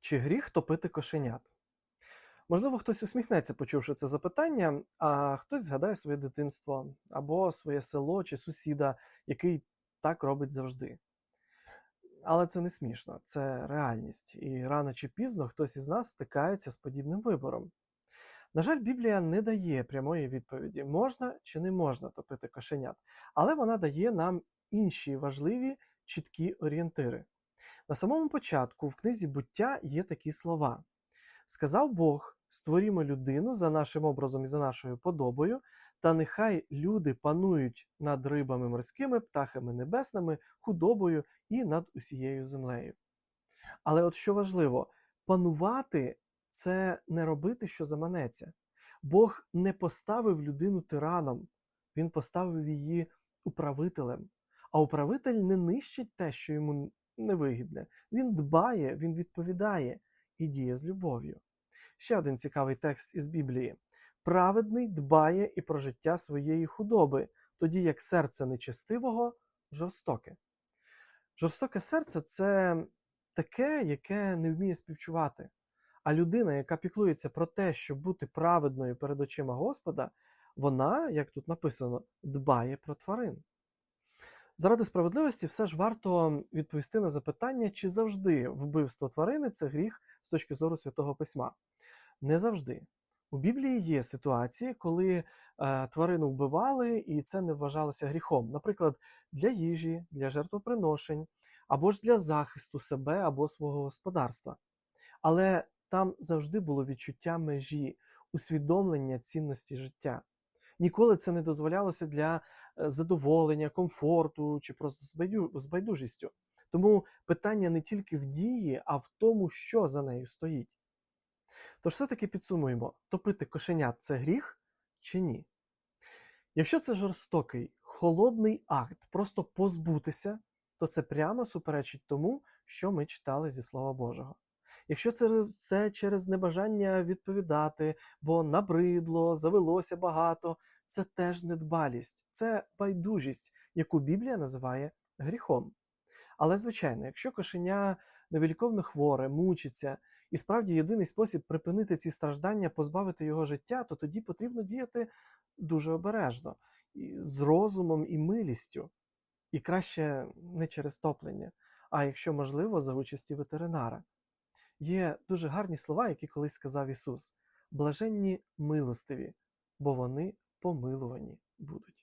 Чи гріх топити кошенят? Можливо, хтось усміхнеться, почувши це запитання, а хтось згадає своє дитинство або своє село чи сусіда, який так робить завжди. Але це не смішно, це реальність, і рано чи пізно хтось із нас стикається з подібним вибором. На жаль, Біблія не дає прямої відповіді, можна чи не можна топити кошенят, але вона дає нам інші важливі чіткі орієнтири. На самому початку в книзі буття є такі слова: Сказав Бог: створімо людину за нашим образом і за нашою подобою, та нехай люди панують над рибами морськими, птахами небесними, худобою і над усією землею. Але от що важливо, панувати це не робити, що заманеться. Бог не поставив людину тираном, він поставив її управителем. А управитель не нищить те, що йому невигідне. Він дбає, він відповідає і діє з любов'ю. Ще один цікавий текст із Біблії: праведний дбає і про життя своєї худоби, тоді як серце нечестивого жорстоке. Жорстоке серце це таке, яке не вміє співчувати. А людина, яка піклується про те, щоб бути праведною перед очима Господа, вона, як тут написано, дбає про тварин. Заради справедливості все ж варто відповісти на запитання, чи завжди вбивство тварини це гріх з точки зору святого письма. Не завжди. У Біблії є ситуації, коли е, тварину вбивали, і це не вважалося гріхом. Наприклад, для їжі, для жертвоприношень, або ж для захисту себе або свого господарства. Але там завжди було відчуття межі, усвідомлення цінності життя. Ніколи це не дозволялося для е, задоволення, комфорту чи просто з байдужістю. Тому питання не тільки в дії, а в тому, що за нею стоїть. Тож все-таки підсумуємо: топити кошенят це гріх чи ні? Якщо це жорстокий, холодний акт, просто позбутися, то це прямо суперечить тому, що ми читали зі Слова Божого. Якщо це, це через небажання відповідати, бо набридло, завелося багато, це теж недбалість, це байдужість, яку Біблія називає гріхом. Але, звичайно, якщо кошеня невіліковно хворе, мучиться, і справді єдиний спосіб припинити ці страждання, позбавити його життя, то тоді потрібно діяти дуже обережно, і з розумом і милістю. І краще не через топлення, а якщо можливо, за участі ветеринара. Є дуже гарні слова, які колись сказав Ісус: блаженні милостиві, бо вони помилувані будуть.